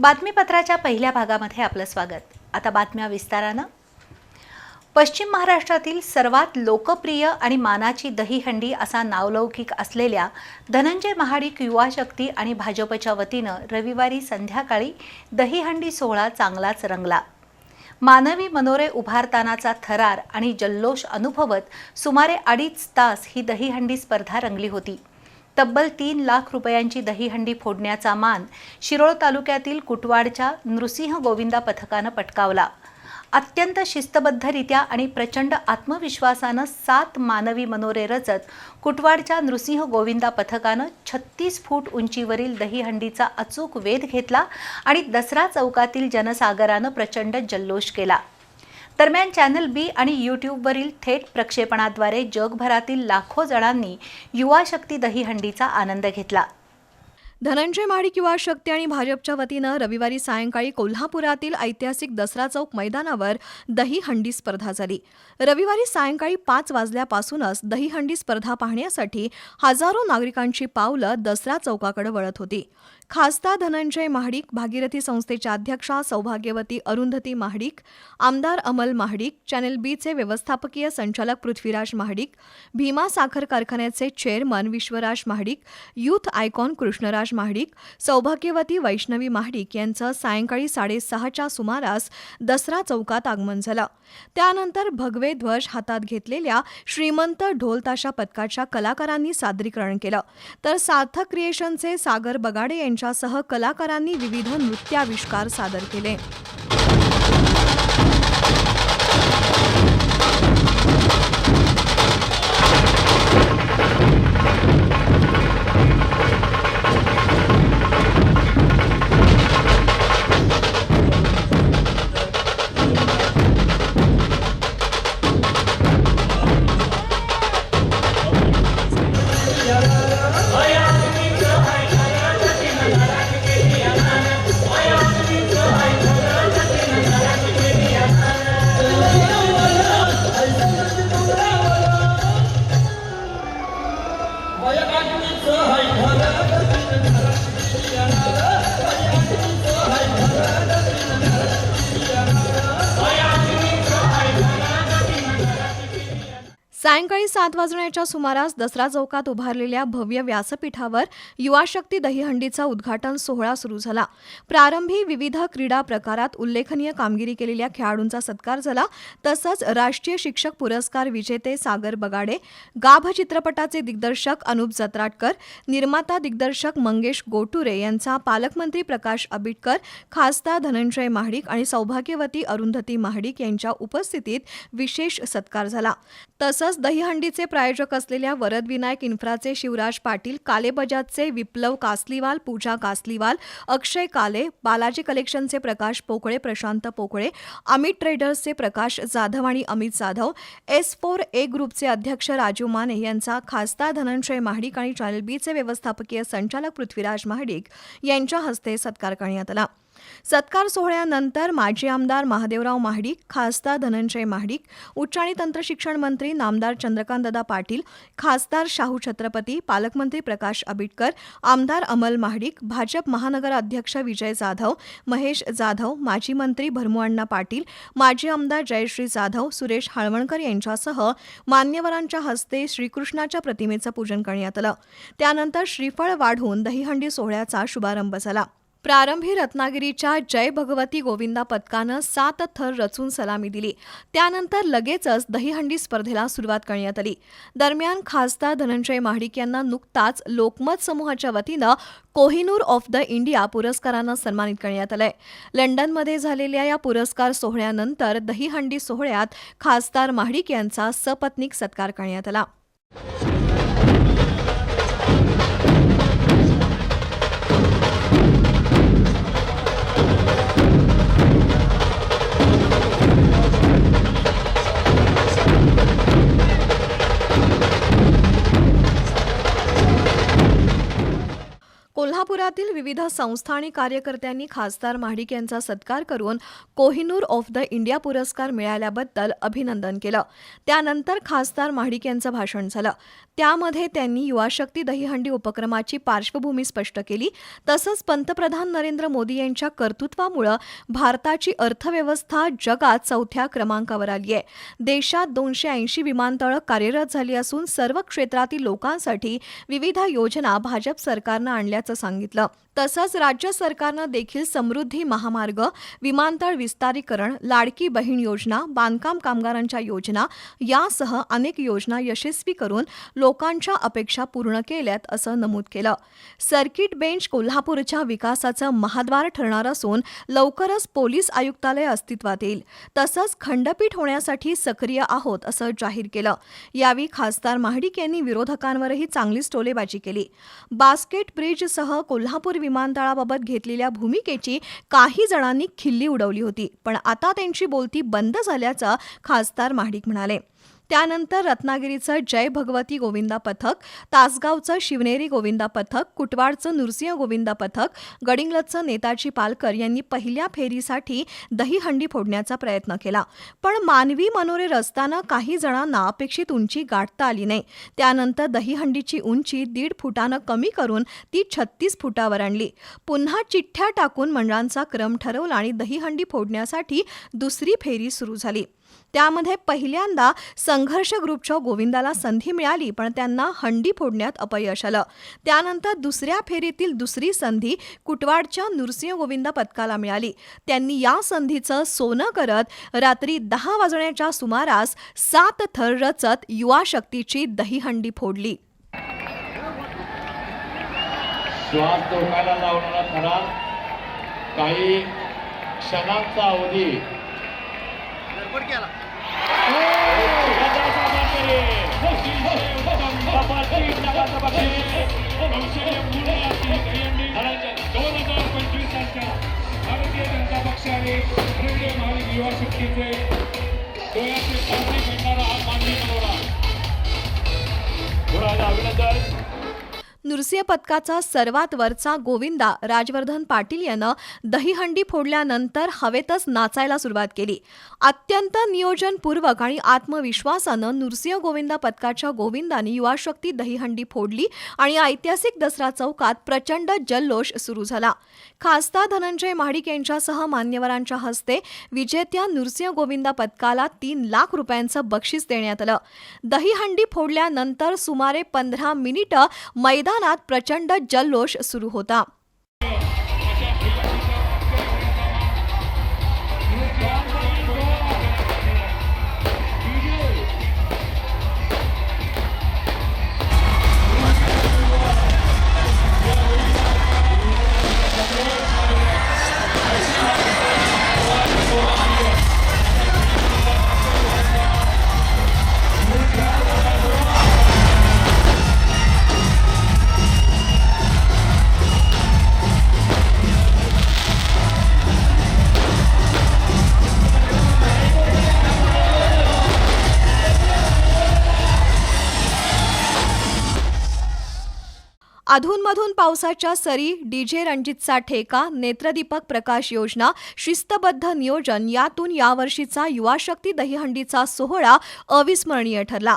बातमीपत्राच्या पहिल्या भागामध्ये आपलं स्वागत. आता बातम्या विस्तारानं. पश्चिम महाराष्ट्रातील सर्वात लोकप्रिय आणि मानाची दहीहंडी असा नावलौकिक असलेल्या धनंजय महाडिक युवा शक्ती आणि भाजपच्या वतीनं रविवारी संध्याकाळी दहीहंडी सोहळा चांगलाच रंगला. मानवी मनोरे उभारतानाचा थरार आणि जल्लोष अनुभवत सुमारे अडीच तास ही दहीहंडी स्पर्धा रंगली होती. तब्बल तीन लाख रुपयांची दहीहंडी फोडण्याचा मान शिरोळ तालुक्यातील कुटवाडच्या नृसिंह गोविंदा पथकानं पटकावला. अत्यंत शिस्तबद्धरित्या आणि प्रचंड आत्मविश्वासानं सात मानवी मनोरे रचत कुटवाडच्या नृसिंह गोविंदा पथकानं छत्तीस फूट उंचीवरील दहीहंडीचा अचूक वेध घेतला आणि दसरा चौकातील जनसागरानं प्रचंड जल्लोष केला. दरम्यान चॅनल बी आणि यूट्यूबवरील थेट प्रक्षेपणाद्वारे जगभरातील लाखो जणांनी युवा शक्ती दहीहंडीचा आनंद घेतला. धनंजय महाडिक युवा शक्ती आणि भाजपच्या वतीनं रविवारी सायंकाळी कोल्हापुरातील ऐतिहासिक दसरा चौक मैदानावर दहीहंडी स्पर्धा झाली. रविवारी सायंकाळी पाच वाजल्यापासूनच दहीहंडी स्पर्धा पाहण्यासाठी हजारो नागरिकांची पावलं दसरा चौकाकडे वळत होती. खासदार धनंजय महाडिक भागीरथी संस्थेच्या अध्यक्षा सौभाग्यवती अरुंधती महाडिक आमदार अमल महाडिक चॅनेल बीचे व्यवस्थापकीय संचालक पृथ्वीराज महाडिक भीमा साखर कारखान्याचे chairman Vishwaraj Mahadik youth icon Krishnaraj Mahadik सौभाग्यवती वैष्णवी महाडिक यांचं सायंकाळी साडेसहाच्या सुमारास दसरा चौकात आगमन झालं. त्यानंतर भगवे ध्वज हातात घेतलेल्या श्रीमंत ढोलताशा पथकाच्या कलाकारांनी सादरीकरण केलं. तर सार्थक क्रिएशनचे सागर बगाडे यांच्यासह कलाकारांनी विविध नृत्याविष्कार सादर केले. सायंकाळी सात वाजण्याच्या सुमारास दसरा चौकात उभारलेल्या भव्य व्यासपीठावर युवा शक्ती दहीहंडीचा उद्घाटन सोहळा सुरू झाला. प्रारंभी विविध क्रीडा प्रकारात उल्लेखनीय कामगिरी केलेल्या खेळाडूंचा सत्कार झाला. तसंच राष्ट्रीय शिक्षक पुरस्कार विजेते सागर बगाडे गाभ चित्रपटाचे दिग्दर्शक अनुप जत्राटकर निर्माता दिग्दर्शक मंगेश गोटुरे यांचा पालकमंत्री प्रकाश आबिटकर खासदार धनंजय महाडिक आणि सौभाग्यवती अरुंधती महाडिक यांच्या उपस्थितीत विशेष सत्कार झाला. तसंच दहीहंडीचे प्रायोजक असलेल्या वरदविनायक इन्फ्राचे शिवराज पाटील कालेबजाजचे विप्लव कासलीवाल पूजा कासलीवाल अक्षय काले बालाजी कलेक्शनचे प्रकाश पोकळे प्रशांत पोकळे अमित ट्रेडर्सचे प्रकाश जाधव आणि Amit Jadhav S four A ग्रुपचे अध्यक्ष राजू माने यांचा खासदार धनंजय महाडिक आणि चॅनल बीचे व्यवस्थापकीय संचालक पृथ्वीराज महाडिक यांच्या हस्ते सत्कार करण्यात आला. सत्कार सोहळ्यानंतर माजी आमदार महादेवराव महाडिक खासदार धनंजय महाडिक उच्च आणि तंत्रशिक्षण मंत्री नामदार चंद्रकांतदादा पाटील खासदार शाहू छत्रपती पालकमंत्री प्रकाश आबिटकर आमदार अमल महाडिक भाजप महानगर अध्यक्ष विजय जाधव महेश जाधव माजी मंत्री भरमुअण्णा पाटील माजी आमदार जयश्री जाधव सुरेश हाळवणकर यांच्यासह मान्यवरांच्या हस्ते श्रीकृष्णाच्या प्रतिमेचं पूजन करण्यात आलं. त्यानंतर श्रीफळ वाढवून दहीहंडी सोहळ्याचा शुभारंभ झाला. प्रारंभी रत्नागिरीच्या जय भगवती गोविंदा पथकानं सात थर रचून सलामी दिली. त्यानंतर लगेचच दहीहंडी स्पर्धेला सुरुवात करण्यात आली. दरम्यान खासदार धनंजय महाडिक यांना नुकताच लोकमत समूहाच्या वतीनं कोहिनूर ऑफ द इंडिया पुरस्कारानं सन्मानित करण्यात आलंय. लंडनमध्ये झालेल्या या पुरस्कार सोहळ्यानंतर दहीहंडी सोहळ्यात खासदार महाडिक यांचा सपत्नीक सत्कार करण्यात आला. कोल्हापुरात विविध संस्था आणि कार्यकर्त्यांनी खासदार महाडिक यांचा सत्कार करून कोहिनूर ऑफ द इंडिया पुरस्कार मिळाल्याबद्दल अभिनंदन केलं. त्यानंतर खासदार महाडिक यांचं भाषण झालं. त्यामध्ये त्यांनी युवाशक्ती दहीहंडी उपक्रमाची पार्श्वभूमी स्पष्ट केली. तसंच पंतप्रधान नरेंद्र मोदी यांच्या कर्तृत्वामुळं भारताची अर्थव्यवस्था जगात चौथ्या क्रमांकावर आली आहे. देशात दोनशे ऐंशी विमानतळं कार्यरत झाली असून सर्व क्षेत्रातील लोकांसाठी विविध योजना भाजप सरकारनं आणल्याचं सांगितलं. तसंच राज्य सरकारनं देखील समृद्धी महामार्ग विमानतळ विस्तारीकरण लाडकी बहीण योजना बांधकाम कामगारांच्या योजना यासह अनेक योजना यशस्वी करून लोकांच्या अपेक्षा पूर्ण केल्यात असं नमूद केलं. सर्किट बेंच कोल्हापूरच्या विकासाचं महाद्वार ठरणार असून लवकरच पोलीस आयुक्तालय अस्तित्वात येईल. तसंच खंडपीठ होण्यासाठी सक्रिय आहोत असं जाहीर केलं. यावेळी खासदार महाडिक यांनी विरोधकांवरही चांगलीच टोलेबाजी केली. बास्केट ब्रिजसह कोल्हापूर विमानतळाबाबत घेतलेल्या भूमिकेची काही जणांनी खिल्ली उडवली होती. पण आता त्यांची बोलती बंद झाल्याचं खासदार महाडिक म्हणाले. त्यानंतर रत्नागिरीचं जय भगवती गोविंदा पथक तासगावचं शिवनेरी गोविंदा पथक कुटवाडचं नृसिंह गोविंदा पथक गडिंगलचं नेताजी पालकर यांनी पहिल्या फेरीसाठी दहीहंडी फोडण्याचा प्रयत्न केला. पण मानवी मनोरे रस्त्यानं काही जणांना अपेक्षित उंची गाठता आली नाही. त्यानंतर दहीहंडीची उंची दीड फुटानं कमी करून ती छत्तीस फुटावर आणली. पुन्हा चिठ्ठ्या टाकून मंडळांचा क्रम ठरवला आणि दहीहंडी फोडण्यासाठी दुसरी फेरी सुरू झाली. त्यामध्ये पहिल्यांदा संघर्ष ग्रुपच्या गोविंदाला संधी मिळाली पण त्यांना हंडी फोडण्यात अपयश आलं. त्यानंतर दुसऱ्या फेरीतील दुसरी संधी कुटवाडच्या नृसिंह गोविंदा पथकाला मिळाली. त्यांनी या संधीचं सोनं करत रात्री दहा वाजण्याच्या सुमारास सात थर रचत युवा शक्तीची दहीहंडी फोडली. श्वास टोकाला लावणारा थरार काही क्षणांचा अवधी ¿Por qué? ¡Oh! नृसिंहपदकाचा सर्वात वरचा गोविंदा राजवर्धन पाटील यानं दहीहंडी फोडल्यानंतर हवेतच नाचायला सुरुवात केली. अत्यंत नियोजनपूर्वक आणि आत्मविश्वासानं नृसिंह गोविंदा पदकाच्या गोविंदाने युवाशक्ती दहीहंडी फोडली आणि ऐतिहासिक दसरा चौकात प्रचंड जल्लोष सुरू झाला. खासदार धनंजय महाडिक यांच्यासह मान्यवरांच्या हस्ते विजेत्या नृसिंह गोविंदा पदकाला तीन लाख रुपयांचं बक्षीस देण्यात आलं. दहीहंडी फोडल्यानंतर सुमारे पंधरा मिनिटं मैदान मैदानात प्रचंड जल्लोष सुरू होता. अधूनमधून पावसाच्या सरी डीजे रणजितचा ठेका नेत्रदीपक प्रकाश योजना शिस्तबद्ध नियोजन यातून यावर्षीचा युवाशक्ती दहीहंडीचा सोहळा अविस्मरणीय ठरला.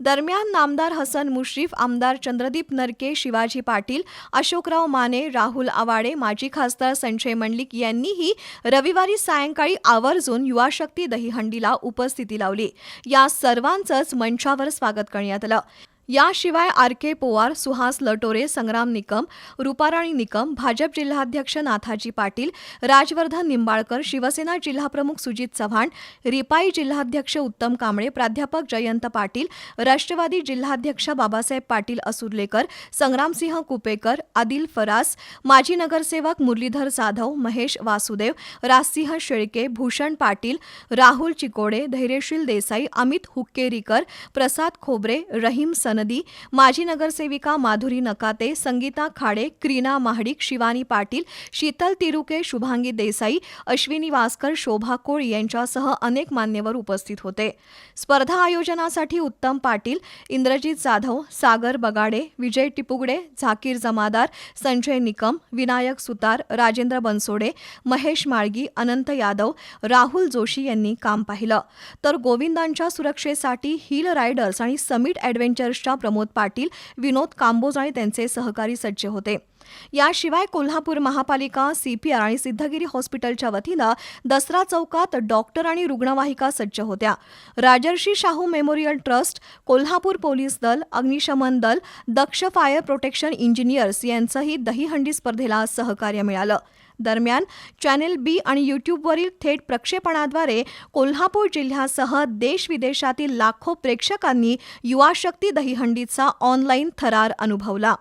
दरम्यान नामदार हसन मुश्रीफ आमदार चंद्रदीप नरके शिवाजी पाटील अशोकराव माने राहुल आवाडे माजी खासदार संजय मंडलिक यांनीही रविवारी सायंकाळी आवर्जून युवाशक्ती दहीहंडीला उपस्थिती लावली. या सर्वांचंच मंचावर स्वागत करण्यात आलं. याशिवाय आर के पोवार सुहास लटोरे संग्राम निकम रुपाराणी निकम भाजप जिल्हाध्यक्ष नाथाजी पाटील राजवर्धन निंबाळकर शिवसेना जिल्हाप्रमुख सुजित चव्हाण रिपाई जिल्हाध्यक्ष उत्तम कांबळे प्राध्यापक जयंत पाटील राष्ट्रवादी जिल्हाध्यक्ष बाबासाहेब पाटील असुर्लेकर संग्रामसिंह कुपेकर आदिल फरास माजी नगरसेवक मुरलीधर जाधव महेश वासुदेव राजसिंह शेळके भूषण पाटील राहुल चिकोडे धैर्यशील देसाई अमित हुक्केरीकर प्रसाद खोबरे रहीम सन सनदी माजी नगरसेविका माधुरी नकाते संगीता खाडे क्रीना महाडिक शिवानी पाटील शीतल तिरुके शुभांगी देसाई अश्विनी वासकर शोभा कोळ यांच्यासह अनेक मान्यवर उपस्थित होते. स्पर्धा आयोजनासाठी उत्तम पाटील इंद्रजित जाधव सागर बगाडे विजय टिपुगडे झाकीर जमादार संजय निकम विनायक सुतार राजेंद्र बनसोडे महेश माळगी अनंत यादव राहुल जोशी यांनी काम पाहिलं. तर गोविंदांच्या सुरक्षेसाठी हिल रायडर्स आणि समिट ॲडव्हेंचर्सच्या प्रमोद पाटील विनोद कांबोज आणि त्यांचे सहकारी सज्ज होते. याशिवाय कोल्हापूर महापालिका सीपीआर आणि सिद्धगिरी हॉस्पिटलच्या वतीनं दसरा चौकात डॉक्टर आणि रुग्णवाहिका सज्ज होत्या. Rajarshi Shahu memorial trust Kolhapur police दल अग्निशमन दल दक्ष फायर प्रोटेक्शन इंजिनियर्स यांचंही दहीहंडी स्पर्धेला सहकार्य मिळालं. दरम्यान चॅनेल बी आणि यूट्यूबवरील थेट प्रक्षेपणाद्वारे कोल्हापूर जिल्ह्यासह देश विदेशातील लाखो प्रेक्षकांनी युवाशक्ती दहीहंडीचा ऑनलाईन थरार अनुभवला.